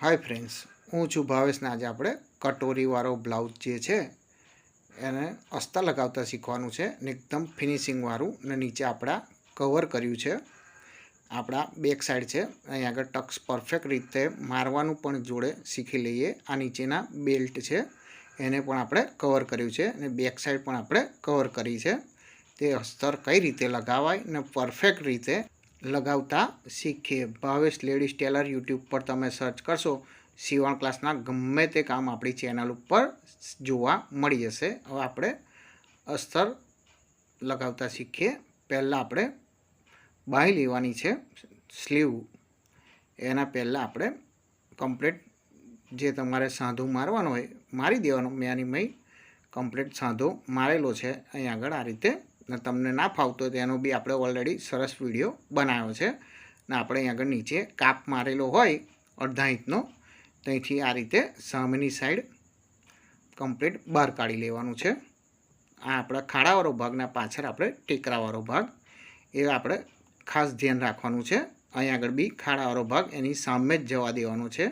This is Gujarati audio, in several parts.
હાય ફ્રેન્ડ્સ, હું છું ભાવેશને આજે આપણે કટોરીવાળો બ્લાઉઝ જે છે, એને અસ્તા લગાવતા શીખવાનું છે ને એકદમ ફિનિશિંગવાળું ને નીચે આપણા કવર કર્યું છે. આપણા બેક સાઈડ છે, અહીં આગળ ટક્સ પરફેક્ટ રીતે મારવાનું પણ જોડે શીખી લઈએ. આ નીચેના બેલ્ટ છે, એને પણ આપણે કવર કર્યું છે અને બેક સાઈડ પણ આપણે કવર કરી છે. તે અસ્તર કઈ રીતે લગાવાય ને પરફેક્ટ રીતે લગાવતા શીખીએ. ભાવેશ લેડીઝ ટેલર યુટ્યુબ પર તમે સર્ચ કરશો, સીવણ ક્લાસના ગમે તે કામ આપણી ચેનલ ઉપર જોવા મળી જશે. હવે આપણે અસ્તર લગાવતા શીખીએ. પહેલાં આપણે બાંહી લેવાની છે, સ્લીવ. એના પહેલાં આપણે કમ્પ્લીટ જે તમારે સાંધો મારવાનો હોય, મારી દેવાનો મેં આની મેં કમ્પ્લીટ સાંધો મારેલો છે. અહીં આગળ આ રીતે તમને ના ફાવતો તો એનો બી આપણે ઓલરેડી સરસ વીડિયો બનાવ્યો છે. ને આપણે અહીં આગળ નીચે કાપ મારેલો હોય અડધા ઇંચનો ત્યાંથી આ રીતે સામેની સાઈડ કમ્પ્લીટ બહાર કાઢી લેવાનું છે. આ આપણા ખાડાવાળો ભાગના પાછળ આપણે ટેકરાવાળો ભાગ, એ આપણે ખાસ ધ્યાન રાખવાનું છે. અહીં આગળ બી ખાડાવાળો ભાગ એની સામે જ જવા દેવાનો છે.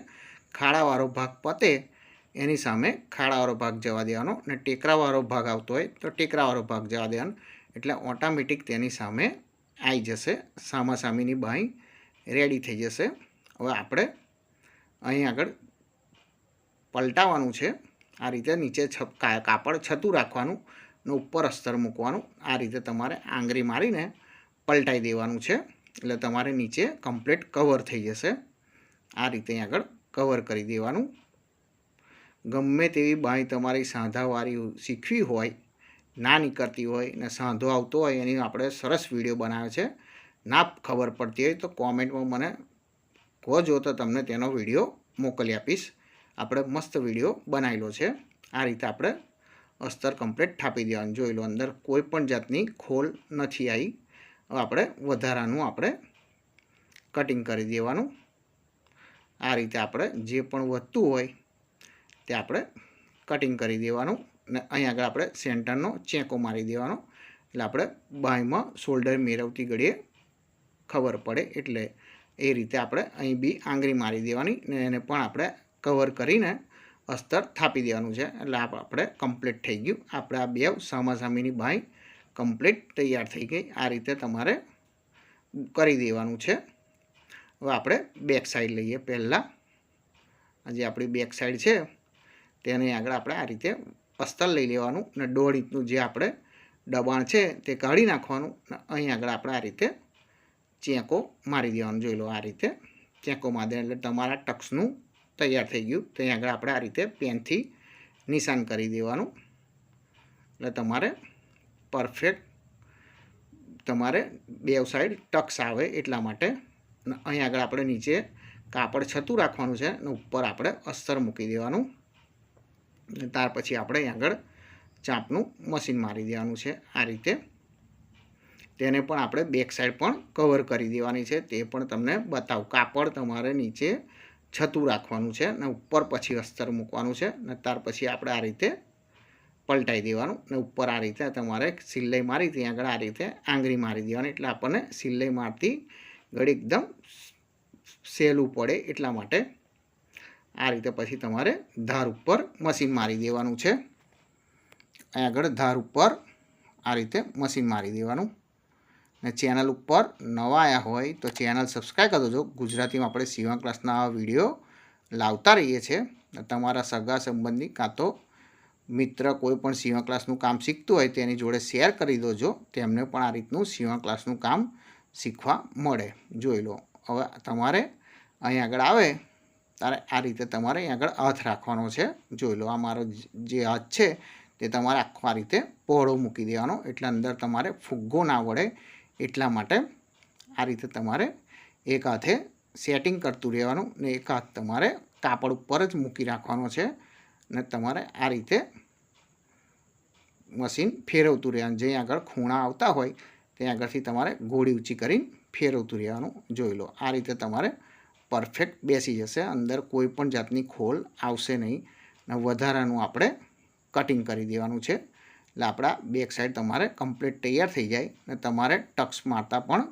ખાડાવાળો ભાગ પતે એની સામે ખાડાવાળો ભાગ જવા દેવાનો. અને ટેકરાવાળો ભાગ આવતો હોય તો ટેકરાવાળો ભાગ જવા દેવાનો. એટલે ઓટોમેટિક તેની સામે આવી જશે. સામાસામીની બાઈ રેડી થઈ જશે. હવે આપણે અહીં આગળ પલટાવવાનું છે. આ રીતે નીચે છપ કાપડ છતું રાખવાનું, ને ઉપર અસ્તર મૂકવાનું. આ રીતે તમારે આંગળી મારીને પલટાઈ દેવાનું છે. એટલે તમારે નીચે કમ્પ્લીટ કવર થઈ જશે. આ રીતે આગળ કવર કરી દેવાનું. ગમે તેવી બાંય તમારી સાંધાવાળી શીખવી હોય ના નીકળતી હોય ને સાંધો આવતો હોય એની આપણે સરસ વીડિયો બનાવે છે. ના ખબર પડતી હોય તો કોમેન્ટમાં મને કહો તો તમને તેનો વીડિયો મોકલી આપીશ. આપણે મસ્ત વીડિયો બનાવેલો છે. આ રીતે આપણે અસ્તર કમ્પ્લીટ થાપી દેવાનું. જોઈ લો અંદર કોઈ પણ જાતની ખોલ નથી આવી આપણે વધારાનું આપણે કટિંગ કરી દેવાનું. આ રીતે આપણે જે પણ વધતું હોય તે આપણે કટિંગ કરી દેવાનું. ને અહીં આગળ આપણે સેન્ટરનો ચેકો મારી દેવાનો. એટલે આપણે બાંયમાં શોલ્ડર મેળવતી ઘડીએ ખબર પડે. એટલે એ રીતે આપણે અહીં બી આંગળી મારી દેવાની ને એને પણ આપણે કવર કરીને અસ્તર થાપી દેવાનું છે. એટલે આપ- આપણે કમ્પ્લીટ થઈ ગયું. આપણે આ બે સામાસામીની બાંય કમ્પ્લીટ તૈયાર થઈ ગઈ. આ રીતે તમારે કરી દેવાનું છે. હવે આપણે બેક સાઈડ લઈએ પહેલાં. જે આપણી બેક સાઈડ છે, તેની આગળ આપણે આ રીતે અસ્તર લઈ લેવાનું ને દોઢ જે આપણે દબાણ છે તે કાઢી નાખવાનું ને અહીં આગળ આપણે આ રીતે ચેકો મારી દેવાનું. જોઈ લો આ રીતે ચેકો મારી એટલે તમારા ટક્સનું તૈયાર થઈ ગયું. તો અહીં આગળ આપણે આ રીતે પેનથી નિશાન કરી દેવાનું. એટલે તમારે પરફેક્ટ તમારે બે સાઈડ ટક્સ આવે એટલા માટે. અહીં આગળ આપણે નીચે કાપડ છતું રાખવાનું છે અને ઉપર આપણે અસ્તર મૂકી દેવાનું. અને ત્યાર પછી આપણે આગળ ચાંપનું મશીન મારી દેવાનું છે આ રીતે. તેને પણ આપણે બેક સાઈડ પણ કવર કરી દેવાની છે. તે પણ તમને બતાવું. કાપડ તમારે નીચે છતું રાખવાનું છે ને ઉપર પછી અસ્તર મૂકવાનું છે ને ત્યાર પછી આપણે આ રીતે પલટાઈ દેવાનું ને ઉપર આ રીતે તમારે સિલાઈ મારી ત્યાં આગળ આ રીતે આંગળી મારી દેવાની. એટલે આપણને સિલાઈ મારતી ઘડી એકદમ સહેલું પડે એટલા માટે આ રીતે પછી તમારે ધાર ઉપર મશીન મારી દેવાનું છે. અહીં આગળ ધાર ઉપર આ રીતે મશીન મારી દેવાનું. ને ચેનલ ઉપર નવા આવ્યા હોય તો ચેનલ સબસ્ક્રાઈબ કરી દેજો. ગુજરાતીમાં આપણે સીવણ ક્લાસના વીડિયો લાવતા રહીએ છીએ. તમારા સગા સંબંધી કાં તો મિત્ર કોઈ પણ ક્લાસનું કામ શીખતું હોય તેની જોડે શેર કરી દેજો. તેમને પણ આ રીતનું સીવણ ક્લાસનું કામ શીખવા મળે. જોઈ લો. હવે તમારે અહીં આગળ આવે. ત્યારે આ રીતે તમારે અહીં આગળ હાથ રાખવાનો છે. જોઈ લો, આ મારો જે હાથ છે, તે તમારે આખો આ રીતે પહોળો મૂકી દેવાનો. એટલે અંદર તમારે ફુગ્ગો ના વળે એટલા માટે આ રીતે તમારે એક હાથે સેટિંગ કરતું રહેવાનું ને એક હાથ તમારે કાપડ ઉપર જ મૂકી રાખવાનો છે. ને તમારે આ રીતે મશીન ફેરવતું રહેવાનું. જે આગળ ખૂણા આવતા હોય, ત્યાં આગળથી તમારે ગોળી ઊંચી કરીને ફેરવતું રહેવાનું. જોઈ લો, આ રીતે તમારે પરફેક્ટ બેસી જશે, અંદર કોઈ પણ જાતની ખોલ આવશે નહીં. ને વધારાનું આપણે કટિંગ કરી દેવાનું છે. એટલે આપણા બેક સાઈડ તમારે કમ્પ્લીટ તૈયાર થઈ જાય ને તમારે ટક્સ મારતા પણ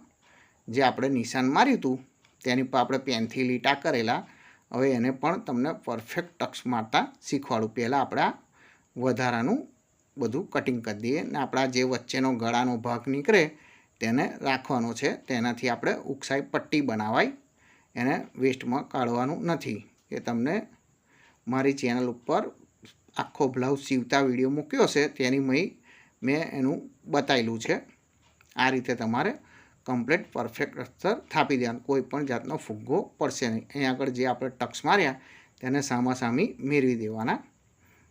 જે આપણે નિશાન માર્યું હતું, તેની પર આપણે પેનથી લીટા કરેલા, હવે એને પણ તમને પરફેક્ટ ટક્સ મારતા શીખવાડું. પહેલાં આપણા વધારાનું બધું કટિંગ કરી દઈએ ને આપણા જે વચ્ચેનો ગળાનો ભાગ નીકળે, તેને રાખવાનો છે. તેનાથી આપણે ઉકસાઈ પટ્ટી બનાવાય. એને વેસ્ટમાં કાઢવાનું નથી. એ તમને મારી ચેનલ ઉપર આખો બ્લાઉઝ સીવતા વીડિયો મૂક્યો છે, તેની મય મેં એનું બતાવેલું છે. આ રીતે તમારે કમ્પ્લીટ પરફેક્ટ અસ્તર થાપી દેવાનું, કોઈ પણ જાતનો ફુગ્ગો પડશે નહીં. અહીં આગળ જે આપણે ટક્સ માર્યા, તેને સામાસામી મેળવી દેવાના.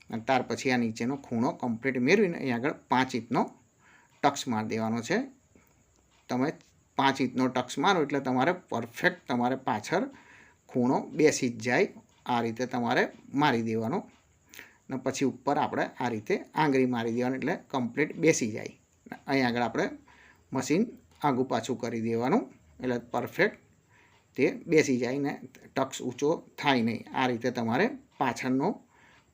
અને ત્યાર પછી આ નીચેનો ખૂણો કમ્પ્લીટ મેળવીને અહીં આગળ પાંચ ઇંચનો ટક્સ મારી દેવાનો છે. તમે પાંચ ઇંચનો ટક્સ મારો એટલે તમારે પરફેક્ટ તમારે પાછળ ખૂણો બેસી જ જાય, આ રીતે તમારે મારી દેવાનો. ને પછી ઉપર આપણે આ રીતે આંગળી મારી દેવાની એટલે કમ્પ્લીટ બેસી જાય. અહીં આગળ આપણે મશીન આગું પાછું કરી દેવાનું એટલે પરફેક્ટ તે બેસી જાય ને ટક્સ ઊંચો થાય નહીં. આ રીતે તમારે પાછળનો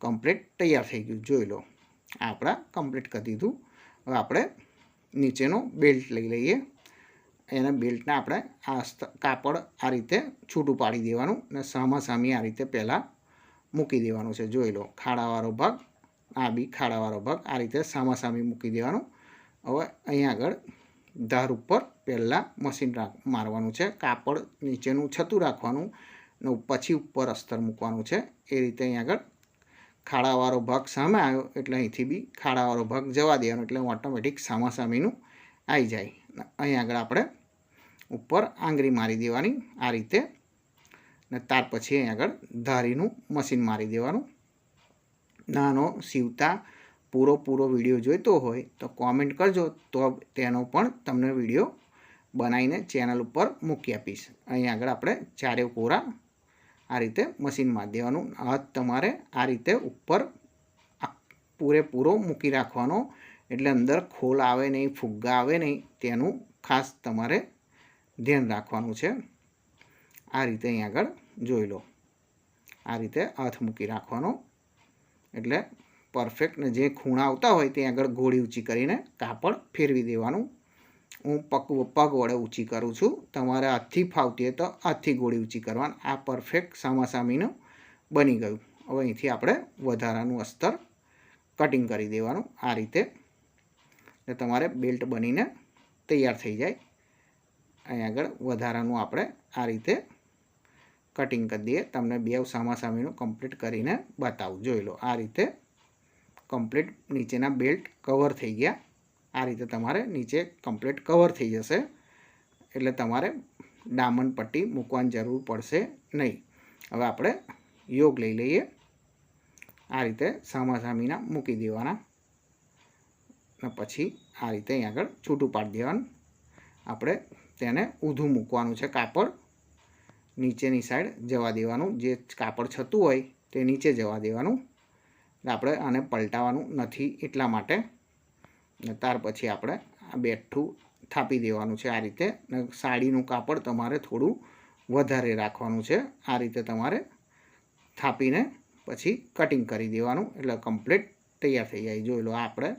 કમ્પ્લીટ તૈયાર થઈ ગયું. જોઈ લો આપણા કમ્પ્લીટ કરી દીધું. હવે આપણે નીચેનો બેલ્ટ લઈ લઈએ. એના બેલ્ટને આપણે આ કાપડ આ રીતે છૂટું પાડી દેવાનું ને સામાસામી આ રીતે પહેલાં મૂકી દેવાનું છે. જોઈ લો, ખાડાવાળો ભાગ, આ બી ખાડાવાળો ભાગ આ રીતે સામાસામી મૂકી દેવાનું. હવે અહીં આગળ ધાર ઉપર પહેલાં મશીન મારવાનું છે. કાપડ નીચેનું છતું રાખવાનું ને પછી ઉપર અસ્તર મૂકવાનું છે. એ રીતે અહીં આગળ ખાડાવાળો ભાગ સામે આવ્યો એટલે અહીંથી બી ખાડાવાળો ભાગ જવા દેવાનો એટલે ઓટોમેટિક સામાસામીનું આવી જાય. અહીં આગળ આપણે ઉપર આંગળી મારી દેવાની આ રીતે. ને ત્યાર પછી અહીં આગળ ધારીનું મશીન મારી દેવાનું. નાનો સીવતા પૂરો પૂરો વીડિયો જોઈતો હોય તો કોમેન્ટ કરજો, તો તેનો પણ તમને વીડિયો બનાવીને ચેનલ ઉપર મૂકી આપીશ. અહીં આગળ આપણે ચારે કોરા આ રીતે મશીન મારી દેવાનું. હાથ તમારે આ રીતે ઉપર પૂરેપૂરો મૂકી રાખવાનો એટલે અંદર ખોલ આવે નહીં, ફુગ્ગા આવે નહીં, તેનું ખાસ તમારે ધ્યાન રાખવાનું છે. આ રીતે અહીં આગળ જોઈ લો. આ રીતે હાથ મૂકી રાખવાનો. એટલે પરફેક્ટ ને જે ખૂણા આવતા હોય ત્યાં આગળ ગોળી ઊંચી કરીને કાપડ ફેરવી દેવાનું. હું પગ પગ વડે ઊંચી કરું છું. તમારે હાથથી ફાવતી હોય તો હાથથી ગોળી ઊંચી કરવાની. આ પરફેક્ટ સામાસામીનું બની ગયું. હવે અહીંથી આપણે વધારાનું અસ્તર કટિંગ કરી દેવાનું. આ રીતે એટલે તમારે બેલ્ટ બનીને તૈયાર થઈ જાય. અહીં આગળ વધારાનું આપણે આ રીતે કટિંગ કરી દઈએ. તમને બે સામાસામીનું કમ્પ્લીટ કરીને બતાવું. જોઈ લો, આ રીતે કમ્પ્લીટ નીચેના બેલ્ટ કવર થઈ ગયા. આ રીતે તમારે નીચે કમ્પ્લીટ કવર થઈ જશે. એટલે તમારે ડામન પટ્ટી મૂકવાની જરૂર પડશે નહીં. હવે આપણે યોગ લઈ લઈએ. આ રીતે સામાસામીના મૂકી દેવાના. અને પછી આ રીતે અહીં આગળ છૂટું પાડી દેવાનું. આપણે તેને ઊંધું મૂકવાનું છે કાપડ. નીચેની સાઈડ જવા દેવાનું. જે કાપડ છતું હોય તે નીચે જવા દેવાનું. આપણે આને પલટાવવાનું નથી એટલા માટે. ત્યાર પછી આપણે આ બેઠું થાપી દેવાનું છે આ રીતે. ને સાડીનું કાપડ તમારે થોડું વધારે રાખવાનું છે. આ રીતે તમારે થાપીને પછી કટિંગ કરી દેવાનું. એટલે કમ્પ્લીટ તૈયાર થઈ જાય. જોઈ લો આપણે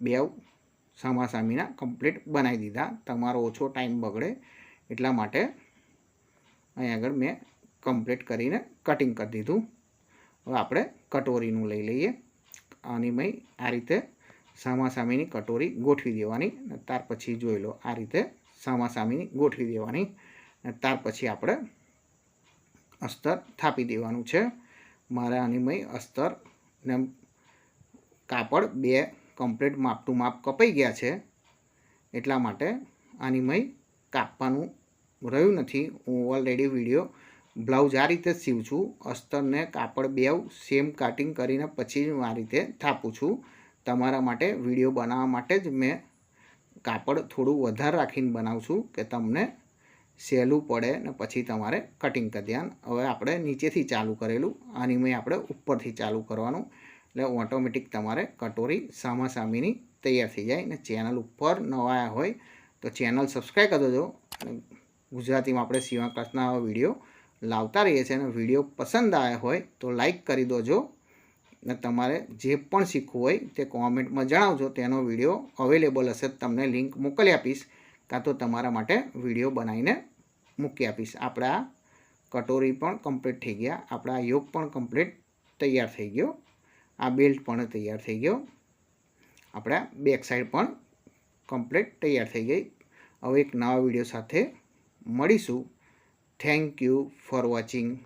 બે સામાસામીના કમ્પ્લીટ બનાવી દીધા. તમારો ઓછો ટાઈમ બગડે એટલા માટે અહીં આગળ મેં કમ્પ્લીટ કરીને કટિંગ કરી દીધું. હવે આપણે કટોરીનું લઈ લઈએ. આની મેં આ રીતે સામાસામીની કટોરી ગોઠવી દેવાની અને ત્યાર પછી જોઈ લો આ રીતે સામાસામીની ગોઠવી દેવાની. અને ત્યાર પછી આપણે અસ્તર થાપી દેવાનું છે. મારે આની મેં અસ્તર ને કાપડ બે કમ્પ્લીટ માપ માપ કપાઈ ગયા છે, એટલા માટે આની મય કાપવાનું રહ્યું નથી. હું ઓલરેડી વીડિયો બ્લાઉઝ આ રીતે સીવું છું. અસ્તરને કાપડ બેવ સેમ કાટિંગ કરીને પછી હું આ રીતે થાપું છું. તમારા માટે વીડિયો બનાવવા માટે જ મેં કાપડ થોડું વધારે રાખીને બનાવું છું કે તમને સહેલું પડે ને પછી તમારે કટિંગ કરી દેવાનું હવે આપણે નીચેથી ચાલુ કરેલું. આની મેં આપણે ઉપરથી ચાલુ કરવાનું. એટલે ઓટોમેટિક તમારે કટોરી સામાસામીની તૈયાર થઈ જાય ને ચેનલ ઉપર નવા આવ્યા હોય તો ચેનલ સબસ્ક્રાઈબ કરી દેજો. અને ગુજરાતીમાં આપણે સીવા ક્લાસના વીડિયો લાવતા રહીએ છીએ અને વીડિયો પસંદ આવ્યા હોય તો લાઈક કરી દોજો. ને તમારે જે પણ શીખવું હોય તે કોમેન્ટમાં જણાવજો. તેનો વીડિયો અવેલેબલ હશે તમને લિંક મોકલી આપીશ. કાં તો તમારા માટે વીડિયો બનાવીને મૂકી આપીશ. આપણે કટોરી પણ કમ્પ્લીટ થઈ ગયા. આપણા યોગ પણ કમ્પ્લીટ તૈયાર થઈ ગયો. આ બેલ્ટ પણ તૈયાર થઈ ગયો. આપણા બેક સાઈડ પણ કમ્પ્લીટ તૈયાર થઈ ગઈ. હવે એક નવા વીડિયો સાથે મળીશું. Thank you for watching